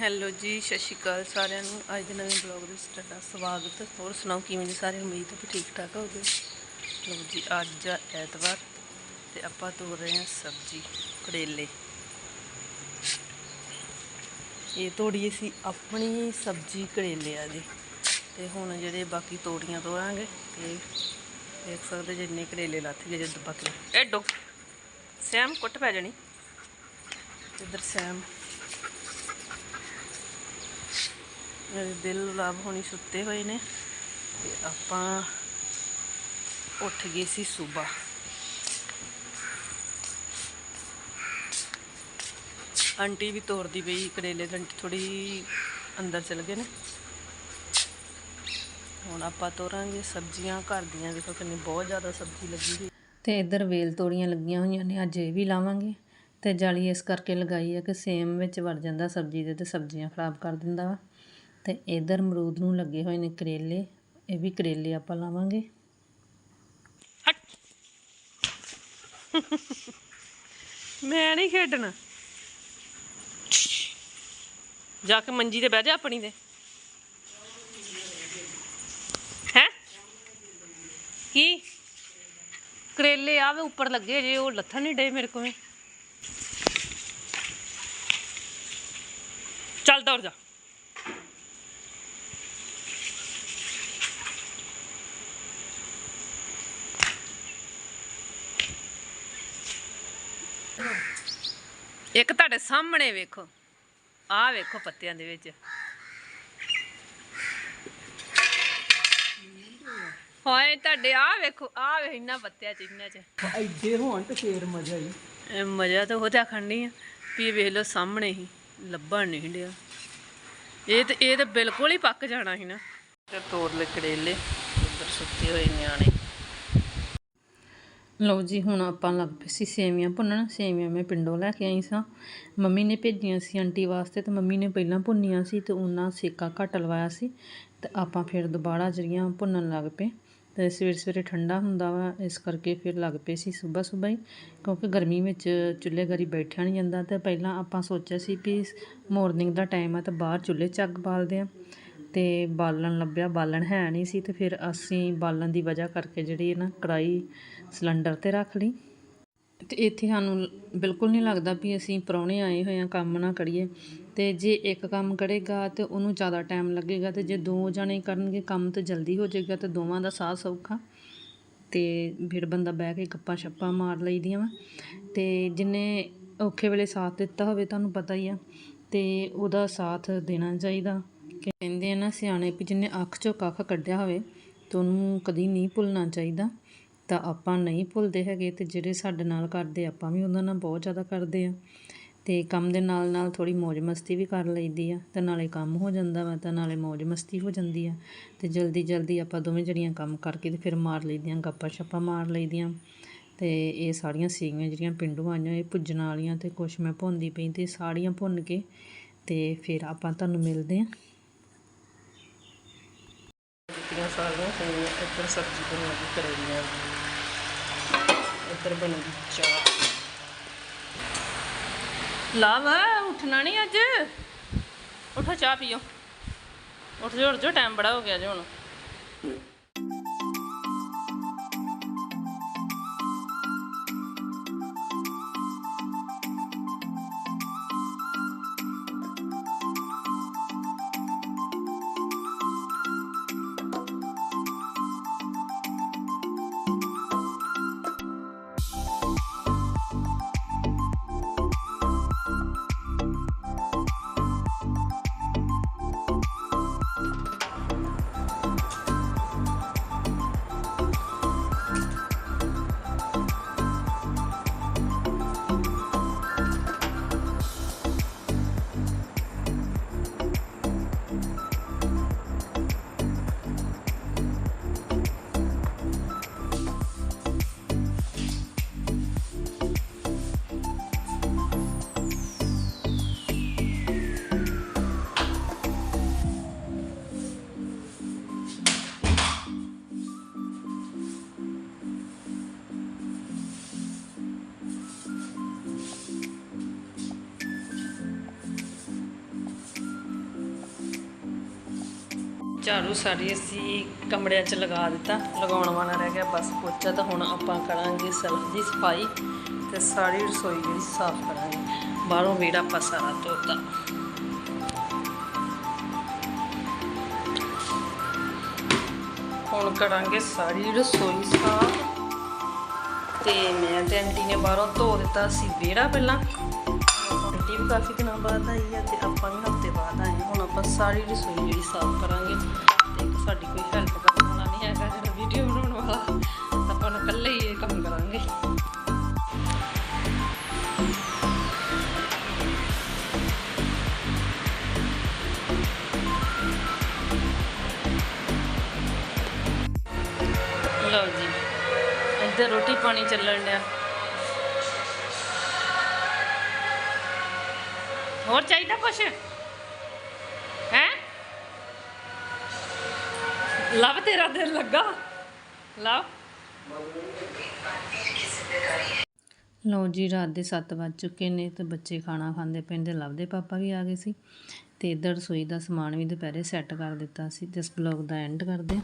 Hello ਜੀ, ਸਤਿ ਸ਼੍ਰੀ ਅਕਾਲ ਸਾਰਿਆਂ ਨੂੰ। ਅੱਜ ਦੇ ਨਵੇਂ ਬਲੌਗ ਦੇ ਵਿੱਚ ਤੁਹਾਡਾ ਸਵਾਗਤ। ਹੋਰ ਸੁਣਾਓ, ਕਿਵੇਂ ਜੀ ਸਾਰੇ? ਉਮੀਦ ਹੈ ਠੀਕ ਠਾਕ ਹੋਗੇ ਲਓ ਜੀ, ਅੱਜ ਆ ਐਤਵਾਰ ਤੇ ਆਪਾਂ ਤੋੜ ਰਹੇ ਹਾਂ ਸਬਜ਼ੀ ਕਰੇਲੇ। ਇਹ ਤੋੜੀਏ ਸੀ ਆਪਣੀ ਸਬਜ਼ੀ ਕਰੇਲੇ ਆ ਜੀ। ਤੇ ਹੁਣ ਜਿਹੜੇ ਬਾਕੀ ਤੋੜੀਆਂ ਤੋੜਾਂਗੇ ਤੇ ਦੇਖ ਸਕਦੇ ਜਿੰਨੇ ਕਰੇਲੇ ਲੱਥ ਗਏ ਜਦ ਬਾਕੀ। ਇਹ ਡੋ ਸੈਮ, ਕੁੱਟ ਪੈ ਜਾਣੀ। ਇਧਰ ਸੈਮ। ਮੇਰੇ ਦਿਲ ਲਾਭ ਹੋਣੀ ਸੁੱਤੇ ਹੋਏ ਨੇ ਤੇ ਆਪਾਂ ਉੱਠ ਗਏ ਸੀ ਸਵੇਰ। ਆਂਟੀ ਵੀ ਤੋੜਦੀ ਪਈ ਕਰੇਲੇ ਦੀ ਆਂਟੀ ਥੋੜੀ ਅੰਦਰ ਚਲ ਗਏ ਨੇ। ਹੁਣ ਆਪਾਂ ਤੋਰਾਂਗੇ ਸਬਜ਼ੀਆਂ, ਘਰ ਦੀਆਂ ਦੇਖੋ ਕਿੰਨੀ ਬਹੁਤ ਜ਼ਿਆਦਾ ਸਬਜ਼ੀ ਲੱਗੀ ਹੋਈ। ਤੇ ਇੱਧਰ ਵੇਲ ਤੋੜੀਆਂ ਲੱਗੀਆਂ ਹੋਈਆਂ ਨੇ, ਅੱਜ ਇਹ ਵੀ ਲਾਵਾਂਗੇ। ਤੇ ਜਾਲੀ ਇਸ ਕਰਕੇ ਲਗਾਈ ਹੈ ਕਿ ਸੇਮ ਵਿੱਚ ਵੜ ਜਾਂਦਾ ਸਬਜ਼ੀ ਦੇ ਤੇ ਸਬਜ਼ੀਆਂ ਖਰਾਬ ਕਰ ਦਿੰਦਾ ਵਾ। ਤੇ ਇੱਧਰ ਅਮਰੂਦ ਨੂੰ ਲੱਗੇ ਹੋਏ ਨੇ ਕਰੇਲੇ, ਇਹ ਵੀ ਕਰੇਲੇ ਆਪਾਂ ਲਾਵਾਂਗੇ। ਮੈਂ ਨਹੀਂ ਖੇਡਣਾ। ਜਾ ਕੇ ਮੰਜੀ ਤੇ ਬਹਿ ਜਾ ਆਪਣੀ ਤੇ। ਹੈ? ਕੀ? ਕਰੇਲੇ ਆਵੇ ਉੱਪਰ ਲੱਗੇ ਜੇ ਉਹ ਲੱਥਣ ਨਹੀਂ ਡੇ ਮੇਰੇ ਕੋਲ। ਚੱਲ ਦੌੜ ਜਾ। ਇੱਕ ਤੁਹਾਡੇ ਸਾਹਮਣੇ ਵੇਖੋ। ਆਹ ਵੇਖੋ ਪੱਤਿਆਂ ਦੇ ਵਿੱਚ। ਹੋਏ ਤੁਹਾਡੇ ਆਹ ਵੇਖੋ ਆਹ ਵੇਖ ਇੰਨਾ ਪੱਤਿਆਂ ਚ ਇੰਨਾ ਚ। ਐਡੇ ਹੋਣ ਤੇ ਫੇਰ ਮਜ਼ਾ ਹੀ। ਇਹ ਮਜ਼ਾ ਤਾਂ ਉਹ ਤੇ ਆਖਣੀ ਆ ਵੀ ਇਹ ਵੇਖ ਲਓ ਸਾਹਮਣੇ ਹੀ ਲੱਭਣ ਨਹੀਂ ਡਿਆ। ਇਹ ਤੇ ਇਹ ਤਾਂ ਬਿਲਕੁਲ ਹੀ ਪੱਕ ਜਾਣਾ ਸੀ ਨਾ। ਤੇ ਤੋੜ ਲੈ ਕਰੇਲੇ ਉੱਧਰ ਸੁੱਤੇ ਹੋਏ ਨਿਆਣੇ। ਲਓ ਜੀ, ਹੁਣ ਆਪਾਂ ਲੱਗ ਪਏ ਸੀ ਸੇਵੀਆਂ ਭੁੰਨਣ। ਸੇਵੀਆਂ ਮੈਂ ਪਿੰਡੋਂ ਲੈ ਕੇ ਆਈ ਸਾਂ। ਮੰਮੀ ਨੇ ਭੇਜੀਆਂ ਸੀ ਆਂਟੀ ਵਾਸਤੇ ਤੇ ਮੰਮੀ ਨੇ ਪਹਿਲਾਂ ਭੁੰਨੀਆਂ ਸੀ ਤੇ ਉਹਨਾਂ ਸੇਕਾ ਘੱਟ ਲਵਾਇਆ ਸੀ ਤੇ ਆਪਾਂ ਫਿਰ ਦੁਬਾਰਾ ਜਿਹੜੀਆਂ ਭੁੰਨਣ ਲੱਗ ਪਏ। ਤੇ ਸਵੇਰੇ ਸਵੇਰੇ ਠੰਡਾ ਹੁੰਦਾ ਵਾ, ਇਸ ਕਰਕੇ ਫਿਰ ਲੱਗ ਪਏ ਸੀ ਸਵੇਰ ਸਵੇਰ ਹੀ, ਕਿਉਂਕਿ ਗਰਮੀ ਵਿੱਚ ਚੁੱਲ੍ਹੇ ਗਰੀ ਬੈਠਿਆ ਨਹੀਂ ਜਾਂਦਾ ਤੇ ਪਹਿਲਾਂ ਆਪਾਂ ਸੋਚਿਆ ਸੀ ਵੀ ਮਾਰਨਿੰਗ ਦਾ ਟਾਈਮ ਆ ਤਾਂ ਬਾਹਰ ਚੁੱਲ੍ਹੇ 'ਚ ਅੱਗ ਬਾਲਦੇ ਆ। ਤੇ ਬਾਲਣ ਲੱਭਿਆ, ਬਾਲਣ ਹੈ ਨਹੀਂ ਸੀ ਤੇ ਫਿਰ ਅਸੀਂ ਬਾਲਣ ਦੀ ਵਜ੍ਹਾ ਕਰਕੇ ਜਿਹੜੀ ਨਾ ਕੜਾਈ ਸਿਲੰਡਰ ਤੇ ਰੱਖ ਲਈ। ਤੇ ਇੱਥੇ ਸਾਨੂੰ ਬਿਲਕੁਲ ਨਹੀਂ ਲੱਗਦਾ ਵੀ ਅਸੀਂ ਪ੍ਰਾਹੁਣੇ ਆਏ ਹੋਏ ਆ ਕੰਮ ਨਾ ਕਰੀਏ। ਤੇ ਜੇ ਇੱਕ ਕੰਮ ਕਰੇਗਾ ਤੇ ਉਹਨੂੰ ਜ਼ਿਆਦਾ ਟਾਈਮ ਲੱਗੇਗਾ ਤੇ ਜੇ ਦੋ ਜਣੇ ਕਰਨਗੇ, ਕੰਮ ਤਾਂ ਜਲਦੀ ਹੋ ਜਾਏਗਾ ਤੇ ਦੋਵਾਂ ਦਾ ਸਾਥ ਸੌਖਾ। ਤੇ ਫਿਰ ਬੰਦਾ ਬਹਿ ਕੇ ਗੱਪਾਂ ਛੱਪਾਂ ਮਾਰ ਲਈਦੀਆਂ ਵਾ। ਤੇ ਜਿੰਨੇ ਔਖੇ ਵੇਲੇ ਸਾਥ ਦਿੱਤਾ ਹੋਵੇ ਤੁਹਾਨੂੰ ਪਤਾ ਹੀ ਆ। ਤੇ ਉਹਦਾ ਸਾਥ ਦੇਣਾ ਚਾਹੀਦਾ। ਕਹਿੰਦੇ ਆ ਨਾ ਸਿਆਣੇ ਵੀ ਜਿਹਨੇ ਅੱਖ ਚੋਂ ਕੱਖ ਕੱਢਿਆ ਹੋਵੇ ਤੇ ਉਹਨੂੰ ਕਦੀ ਨਹੀਂ ਭੁੱਲਣਾ ਚਾਹੀਦਾ, ਤਾਂ ਆਪਾਂ ਨਹੀਂ ਭੁੱਲਦੇ ਹੈਗੇ ਤੇ ਜਿਹੜੇ ਸਾਡੇ ਨਾਲ ਕਰਦੇ ਆਪਾਂ ਵੀ ਉਹਨਾਂ ਨਾਲ ਬਹੁਤ ਜ਼ਿਆਦਾ ਕਰਦੇ ਆ। ਤੇ ਕੰਮ ਦੇ ਨਾਲ ਨਾਲ ਥੋੜੀ ਮौज ਮਸਤੀ ਵੀ ਕਰ ਲਈਦੀ ਆ, ਤੇ ਨਾਲੇ ਕੰਮ ਹੋ ਜਾਂਦਾ ਵਾ, ਤਾਂ ਨਾਲੇ ਮौज ਮਸਤੀ ਹੋ ਜਾਂਦੀ ਆ। ਤੇ ਜਲਦੀ ਜਲਦੀ ਆਪਾਂ ਦੋਵੇਂ ਜੜੀਆਂ ਕੰਮ ਕਰਕੇ ਤੇ ਫਿਰ ਮਾਰ ਲਈਦੀਆਂ, ਗੱਪਾਂ ਛੱਪਾਂ ਮਾਰ ਲਈਦੀਆਂ। ਤੇ ਇਹ ਸਾਰੀਆਂ ਸੀਗੀਆਂ ਜਿਹੜੀਆਂ ਪਿੰਡੋਂ ਆਈਆਂ, ਇਹ ਭੁੱਜਣ ਵਾਲੀਆਂ ਤੇ ਕੁਛ ਮੈਂ ਭੁੰਨਦੀ ਪਈ ਤੇ ਸਾਰੀਆਂ ਭੁੰਨ ਕੇ ਤੇ ਫਿਰ ਆਪਾਂ ਤੁਹਾਨੂੰ ਮਿਲਦੇ ਆ। ਦਿੱਤੀਆਂ ਸਾਰੀਆਂ ਸੇਵੀਆਂ ਇੱਧਰ ਸਬਜ਼ੀ ਬਣਾ ਕਰੇਲੀਆਂ ਇੱਧਰ ਬਣੂਗੀ ਚਾਹ। ਲਾਵ, ਉੱਠਣਾ ਨਹੀਂ ਅੱਜ? ਉਠੋ ਚਾਹ ਪੀਓ। ਉੱਠ ਜੋ ਉੱਠ ਜੋ ਟਾਈਮ ਬੜਾ ਹੋ ਗਿਆ ਜੀ ਹੁਣ। ਝਾੜੂ ਸਾਰੀ ਅਸੀਂ ਕਮਰਿਆਂ 'ਚ ਲਗਾ ਦਿੱਤਾ। ਲਗਾਉਣ ਵਾਲਾ ਰਹਿ ਗਿਆ, ਬਸ ਪੋਚਾ ਤਾਂ ਹੁਣ ਆਪਾਂ ਕਰਾਂਗੇ ਸੈਲਫ ਦੀ ਸਫ਼ਾਈ ਤੇ ਸਾਰੀ ਰਸੋਈ ਜਿਹੜੀ ਸਾਫ਼ ਕਰਾਂਗੇ। ਬਾਹਰੋਂ ਵਿਹੜਾ ਆਪਾਂ ਸਾਰਾ ਧੋਤਾ ਹੁਣ ਕਰਾਂਗੇ ਸਾਰੀ ਰਸੋਈ ਸਾਫ਼। ਤੇ ਮੈਂ ਤੇ ਆਂਟੀ ਨੇ ਬਾਹਰੋਂ ਧੋ ਦਿੱਤਾ ਸੀ ਵਿਹੜਾ ਪਹਿਲਾਂ। ਵੀ ਕਾਫੀ ਦਿਨਾਂ ਬਾਅਦ ਆਈ ਹੈ ਤੇ ਆਪਾਂ ਵੀ ਹਫ਼ਤੇ ਬਾਅਦ ਆਏ ਹਾਂ। ਹੁਣ ਆਪਾਂ ਸਾਰੀ ਰਸੋਈ ਜਿਹੜੀ ਸਾਫ਼ ਕਰਾਂਗੇ ਤੇ ਸਾਡੀ ਕੋਈ ਹੈਲਪ ਕਰਨ ਵਾਲਾ ਨਹੀਂ ਹੈਗਾ ਜਿਹੜਾ ਵੀਡੀਓ ਬਣਾਉਣ ਵਾਲਾ। ਆਪਾਂ ਨੂੰ ਇਕੱਲੇ ਹੀ ਇਹ ਕੰਮ ਕਰਾਂਗੇ। ਲਓ ਜੀ, ਇੱਧਰ ਰੋਟੀ ਪਾਣੀ ਚੱਲਣ ਡਿਆ। ਹੋਰ ਚਾਹੀਦਾ ਕੁਛ? ਹੈ? ਲਵ, ਤੇਰਾ ਦਿਲ ਲੱਗਾ? ਲਵ। ਲੋ ਜੀ, ਰਾਤ ਦੇ 7 ਵੱਜ ਚੁੱਕੇ ਨੇ ਤੇ ਬੱਚੇ ਖਾਣਾ ਖਾਂਦੇ ਪਿੰਡ ਦੇ ਲਵ ਦੇ ਪਾਪਾ ਵੀ ਆ ਗਏ ਸੀ ਤੇ ਇਧਰ ਰਸੋਈ ਦਾ ਸਮਾਨ ਵੀ ਦੁਪਹਿਰੇ ਸੈੱਟ ਕਰ ਦਿੱਤਾ ਸੀ ਤੇ ਇਸ ਬਲੌਗ ਦਾ ਐਂਡ ਕਰਦੇ